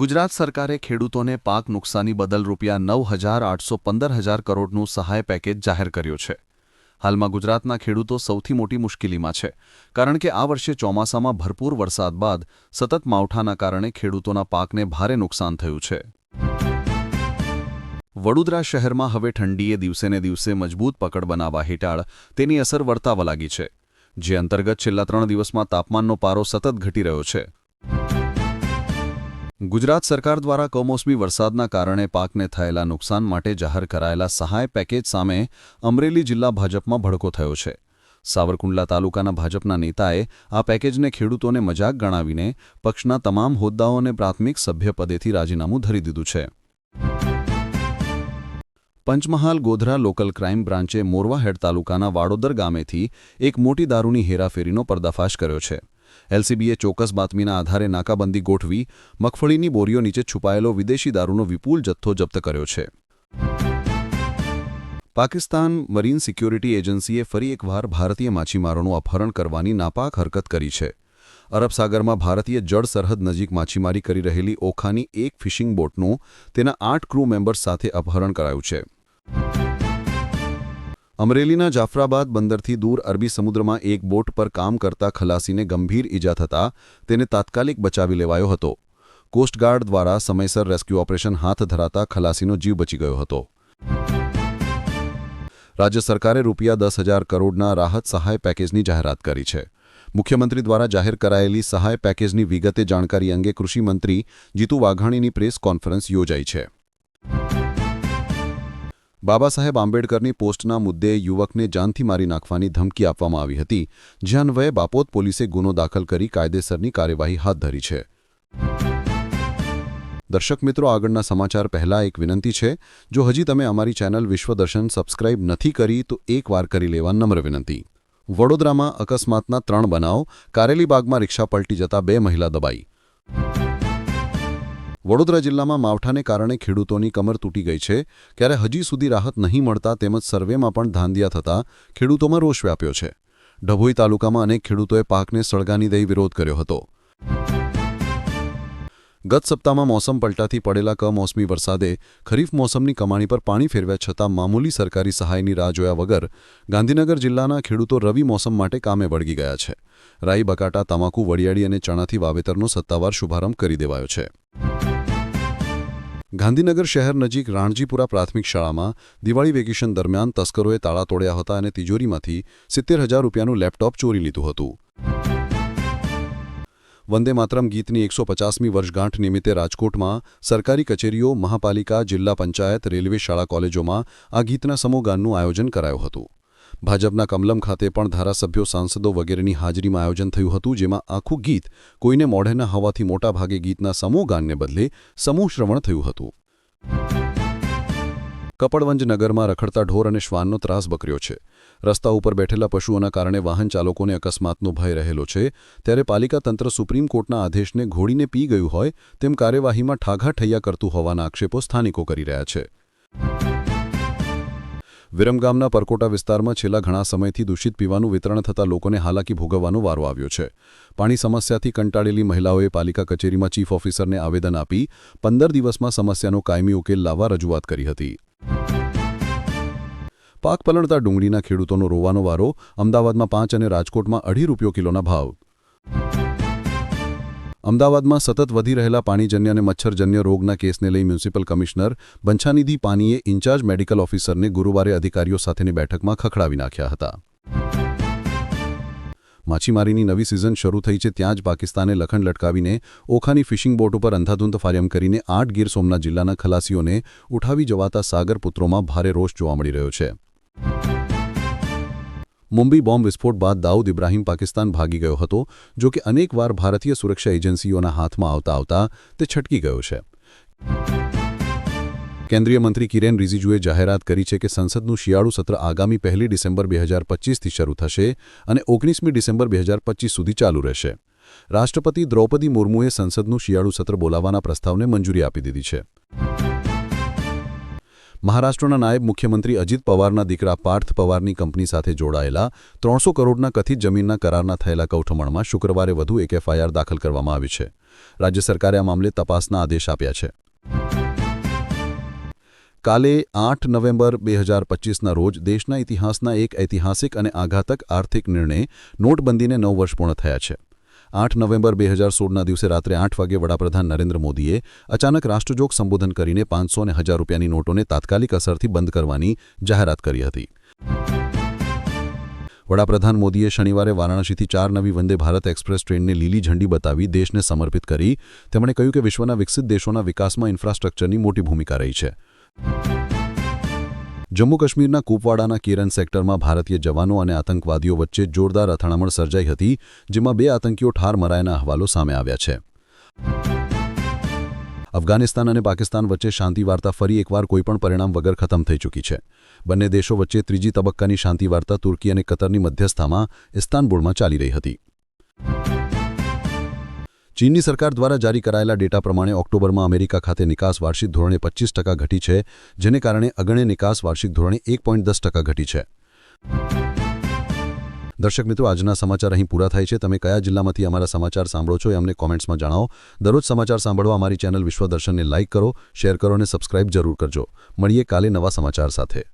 ગુજરાત સરકારે ખેડૂતોને પાક નુકસાની બદલ રૂપિયા નવ હજાર આઠસો પંદર હજાર કરોડનું સહાય પેકેજ જાહેર કર્યું છે. હાલમાં ગુજરાતના ખેડૂતો સૌથી મોટી મુશ્કેલીમાં છે, કારણ કે આ વર્ષે ચોમાસામાં ભરપૂર વરસાદ બાદ સતત માવઠાના કારણે ખેડૂતોના પાકને ભારે નુકસાન થયું છે. વડોદરા શહેરમાં હવે ઠંડીએ દિવસેને દિવસે મજબૂત પકડ બનાવવા હેઠળ તેની અસર વર્તાવા લાગી છે, જે અંતર્ગત છેલ્લા ત્રણ દિવસમાં તાપમાનનો પારો સતત ઘટી રહ્યો છે. ગુજરાત સરકાર દ્વારા કમોસમી વરસાદના કારણે પાકને થયેલા નુકસાન માટે જાહેર કરાયેલા સહાય પેકેજ સામે અમરેલી જિલ્લા ભાજપમાં ભડકો થયો છે. સાવરકુંડલા તાલુકાના ભાજપના નેતાએ આ પેકેજને ખેડૂતોને મજાક ગણાવીને પક્ષના તમામ હોદ્દાઓને પ્રાથમિક સભ્યપદેથી રાજીનામું ધરી દીધું છે. પંચમહાલ ગોધરા લોકલ ક્રાઇમ બ્રાન્ચે મોરવાહેડ તાલુકાના વાડોદર ગામેથી એક મોટી દારૂની હેરાફેરીનો પર્દાફાશ કર્યો છે. એલસીબીએ ચોક્કસ બાતમીના આધારે નાકાબંધી ગોઠવી મગફળીની બોરીઓ નીચે છુપાયેલો વિદેશી દારૂનો વિપુલ જથ્થો જપ્ત કર્યો છે. પાકિસ્તાન મરીન સિક્યોરિટી એજન્સીએ ફરી એકવાર ભારતીય માછીમારોનું અપહરણ કરવાની નાપાક હરકત કરી છે. અરબ સાગરમાં ભારતીય જળ સરહદ નજીક માછીમારી કરી રહેલી ઓખાની એક ફિશિંગ બોટનું તેના આઠ ક્રૂ મેમ્બર્સ સાથે અપહરણ કરાયું છે. અમરેલીના જાફરાબાદ બંદરથી દૂર અરબી સમુદ્રમાં એક બોટ પર કામ કરતા ખલાસીને ગંભીર ઈજા થતાં તેને તાત્કાલિક બચાવી લેવાયો હતો. કોસ્ટગાર્ડ દ્વારા સમયસર રેસ્ક્યુ ઓપરેશન હાથ ધરાતા ખલાસીનો જીવ બચી ગયો હતો. રાજ્ય સરકારે રૂપિયા દસ હજાર કરોડના રાહત સહાય પેકેજની જાહેરાત કરી છે. મુખ્યમંત્રી દ્વારા જાહેર કરાયેલી સહાય પેકેજની વિગતે જાણકારી અંગે કૃષિમંત્રી જીતુ વાઘાણીની પ્રેસ કોન્ફરન્સ યોજાઈ છે. બાબા સાહેબ આંબેડકરની પોસ્ટના મુદ્દે યુવકને જાનથી મારી નાખવાની ધમકી આપવામાં આવી હતી જે અન્વયે બાપોદ પોલીસે ગુનો દાખલ કરી કાયદેસરની કાર્યવાહી હાથ ધરી છે. દર્શક મિત્રો, આગળના સમાચાર પહેલા એક વિનંતી છે, જો હજી તમે અમારી ચેનલ વિશ્વદર્શન સબસ્ક્રાઇબ નથી કરી, તો એકવાર કરી લેવા નમ્ર વિનંતી. વડોદરામાં અકસ્માતના ત્રણ બનાવ કારેલીબાગમાં રિક્ષા પલટી જતા બે મહિલા દબાઈ. વડોદરા જિલ્લામાં માવઠાને કારણે ખેડૂતોની કમર તૂટી ગઈ છે. ત્યારે હજી સુધી રાહત નહીં મળતા તેમજ સર્વેમાં પણ ધાંધિયા થતાં ખેડૂતોમાં રોષ વ્યાપ્યો છે. ડભોઈ તાલુકામાં અનેક ખેડૂતોએ પાકને સળગાની દઈ વિરોધ કર્યો હતો. ગત સપ્તાહમાં મોસમ પલટાથી પડેલા કમોસમી વરસાદે ખરીફ મોસમની કમાણી પર પાણી ફેરવ્યા છતાં મામૂલી સરકારી સહાયની રાહ જોયા વગર ગાંધીનગર જિલ્લાના ખેડૂતો રવિ મોસમ માટે કામે વળગી ગયા છે. રાઈ બકાટા તમાકુ વડિયાળી અને ચણાથી વાવેતરનો સત્તાવાર શુભારંભ કરી દેવાયો છે. ગાંધીનગર શહેર નજીક રાણજીપુરા પ્રાથમિક શાળામાં દિવાળી વેકેશન દરમિયાન તસ્કરોએ તાળા તોડ્યા હતા અને તિજોરીમાંથી સિત્તેર હજાર રૂપિયાનું લેપટોપ ચોરી લીધું હતું. વંદે માતરમ ગીતની એકસો પચાસમી વર્ષગાંઠ નિમિત્તે રાજકોટમાં સરકારી કચેરીઓ, મહાપાલિકા, જિલ્લા પંચાયત, રેલવે શાળા, કોલેજોમાં આ ગીતના સમૂહગાનનું આયોજન કરાયું હતું. ભાજપના કમલમ ખાતે પણ ધારાસભ્યો, સાંસદો વગેરેની હાજરીમાં આયોજન થયું હતું, જેમાં આખું ગીત કોઈને મોઢેના હોવાથી મોટાભાગે ગીતના સમૂહ ગાનને બદલે સમૂહ શ્રવણ થયું હતું. કપડવંજ નગરમાં રખડતા ઢોર અને શ્વાનનો ત્રાસ બકર્યો છે. રસ્તા ઉપર બેઠેલા પશુઓના કારણે વાહન ચાલકોને અકસ્માતનો ભય રહેલો છે. ત્યારે પાલિકા તંત્ર સુપ્રીમ કોર્ટના આદેશને ઘોડીને પી ગયું હોય તેમ કાર્યવાહીમાં ઠાઘા ઠૈયા કરતું હોવાના આક્ષેપો સ્થાનિકો કરી રહ્યા છે. વિરમગામના પરકોટા વિસ્તારમાં છેલ્લા ઘણા સમયથી દૂષિત પીવાનું વિતરણ થતા લોકોને હાલાકી ભોગવવાનો વારો આવ્યો છે. પાણી સમસ્યાથી કંટાળેલી મહિલાઓએ પાલિકા કચેરીમાં ચીફ ઓફિસરને આવેદન આપી પંદર દિવસમાં સમસ્યાનો કાયમી ઉકેલ લાવવા રજૂઆત કરી હતી. પાક પલણતા ડુંગળીના ખેડૂતોનો રોવાનો વારો અમદાવાદમાં પાંચ અને રાજકોટમાં અઢી રૂપિયો કિલોના ભાવ. અમદાવાદમાં સતત વધી રહેલા પાણીજન્ય અને મચ્છરજન્ય રોગના કેસને લઈ મ્યુનિસિપલ કમિશનર બંછાનિધિ પાનીએ ઇન્ચાર્જ મેડિકલ ઓફિસરને ગુરુવારે અધિકારીઓ સાથેની બેઠકમાં ખખડાવી નાખ્યા હતા. માછીમારીની નવી સિઝન શરૂ થઈ છે ત્યાં જ પાકિસ્તાને લખણ લટકાવીને ઓખાની ફિશિંગ બોટ ઉપર અંધાધૂંધ ફાર્યમ કરીને આઠ ગીર સોમનાથ જિલ્લાના ખલાસીઓને ઉઠાવી જવાતા સાગરપુત્રોમાં ભારે રોષ જોવા મળી રહ્યો છે. મુંબઈ બોમ્બ વિસ્ફોટ બાદ દાઉદ ઇબ્રાહીમ પાકિસ્તાન ભાગી ગયો હતો, જો કે અનેકવાર ભારતીય સુરક્ષા એજન્સીઓના હાથમાં આવતા આવતા તે છટકી ગયો છે. કેન્દ્રીય મંત્રી કિરેન રિઝિજુએ જાહેરાત કરી છે કે સંસદનું શિયાળુ સત્ર આગામી પહેલી ડિસેમ્બર બે હજાર પચીસથી શરૂ થશે અને ઓગણીસમી ડિસેમ્બર બે હજાર પચીસ સુધી ચાલુ રહેશે. રાષ્ટ્રપતિ દ્રૌપદી મુર્મુએ સંસદનું શિયાળુ સત્ર બોલાવવાના પ્રસ્તાવને મંજૂરી આપી દીધી છે. મહારાષ્ટ્રના નાયબ મુખ્યમંત્રી અજીત પવારના દીકરા પાર્થ પવારની કંપની સાથે જોડાયેલા ત્રણસો કરોડના કથિત જમીનના કરારના થયેલા કૌઠમણમાં શુક્રવારે વધુ એક એફઆઈઆર દાખલ કરવામાં આવી છે. રાજ્ય સરકારે આ મામલે તપાસના આદેશ આપ્યા છે. કાલે આઠ નવેમ્બર બે હજાર પચીસના રોજ દેશના ઇતિહાસના એક ઐતિહાસિક અને આઘાતક આર્થિક નિર્ણય નોટબંધીને નવ વર્ષ પૂર્ણ થયા છે. આઠ નવેમ્બર બે હજાર સોળના દિવસે રાત્રે આઠ વાગે વડાપ્રધાન નરેન્દ્ર મોદીએ અચાનક રાષ્ટ્રજોગ સંબોધન કરીને પાંચસો અને હજાર રૂપિયાની નોટોને તાત્કાલિક અસરથી બંધ કરવાની જાહેરાત કરી હતી. વડાપ્રધાન મોદીએ શનિવારે વારાણસીથી ચાર નવી વંદે ભારત એક્સપ્રેસ ટ્રેનને લીલી ઝંડી બતાવી દેશને સમર્પિત કરી. તેમણે કહ્યું કે વિશ્વના વિકસિત દેશોના વિકાસમાં ઇન્ફ્રાસ્ટ્રક્ચરની મોટી ભૂમિકા રહી છે. જમ્મુ કાશ્મીરના કુપવાડાના કેરન સેક્ટરમાં ભારતીય જવાનો અને આતંકવાદીઓ વચ્ચે જોરદાર અથડામણ સર્જાઈ હતી, જેમાં બે આતંકીઓ ઠાર મરાયાના અહેવાલો સામે આવ્યા છે. અફઘાનિસ્તાન અને પાકિસ્તાન વચ્ચે શાંતિ વાર્તા ફરી એકવાર કોઈપણ પરિણામ વગર ખતમ થઈ ચૂકી છે. બંને દેશો વચ્ચે ત્રીજી તબક્કાની શાંતિ વાર્તા તુર્કી અને કતરની મધ્યસ્થામાં ઇસ્તાનબુલમાં ચાલી રહી હતી. ચીનની સરકાર દ્વારા જારી કરાયેલા ડેટા પ્રમાણે ઓક્ટોબરમાં અમેરિકા ખાતે નિકાસ વાર્ષિક ધોરણે પચીસ ટકા ઘટી છે, જેને કારણે અગણ્ય નિકાસ વાર્ષિક ધોરણે એક પોઈન્ટ દસ ટકા ઘટી છે. દર્શક મિત્રો, આજના સમાચાર અહીં પૂરા થાય છે. તમે કયા જિલ્લામાંથી અમારા સમાચાર સાંભળો છો એ અમને કોમેન્ટ્સમાં જણાવો. દરરોજ સમાચાર સાંભળવા અમારી ચેનલ વિશ્વદર્શનને લાઇક કરો, શેર કરો અને સબસ્ક્રાઇબ જરૂર કરજો. મળીએ કાલે નવા સમાચાર સાથે.